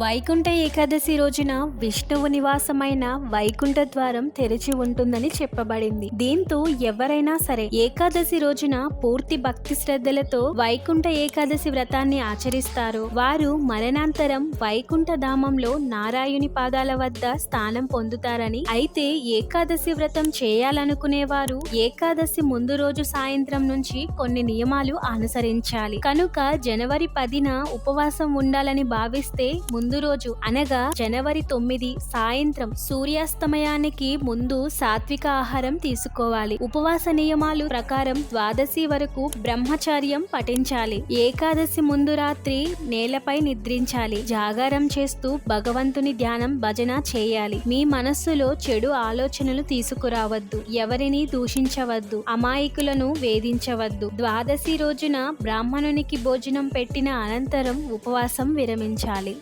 వైకుంఠ ఏకాదశి రోజున విష్ణువు నివాసమైన వైకుంఠ ద్వారం తెరిచి ఉంటుందని చెప్పబడింది. దీంతో ఎవరైనా సరే ఏకాదశి రోజున పూర్తి భక్తి శ్రద్ధలతో వైకుంఠ ఏకాదశి వ్రతాన్ని ఆచరిస్తారు. వారు మరణాంతరం వైకుంఠ ధామంలో నారాయణి పాదాల వద్ద స్థానం పొందుతారని అయితే ఏకాదశి వ్రతం చేయాలనుకునేవారు ఏకాదశి ముందు రోజు సాయంత్రం నుంచి కొన్ని నియమాలు అనుసరించాలి. కనుక జనవరి పదిన ఉపవాసం ఉండాలని భావిస్తే ముందు ముందు రోజు అనగా జనవరి తొమ్మిది సాయంత్రం సూర్యాస్తమయానికి ముందు సాత్విక ఆహారం తీసుకోవాలి. ఉపవాస నియమాలు ప్రకారం ద్వాదశి వరకు బ్రహ్మచర్యం పఠించాలి. ఏకాదశి ముందు రాత్రి నేలపై నిద్రించాలి. జాగారం చేస్తూ భగవంతుని ధ్యానం భజన చేయాలి. మీ మనస్సులో చెడు ఆలోచనలు తీసుకురావద్దు. ఎవరిని దూషించవద్దు. అమాయకులను వేధించవద్దు. ద్వాదశి రోజున బ్రాహ్మణునికి భోజనం పెట్టిన అనంతరం ఉపవాసం విరమించాలి.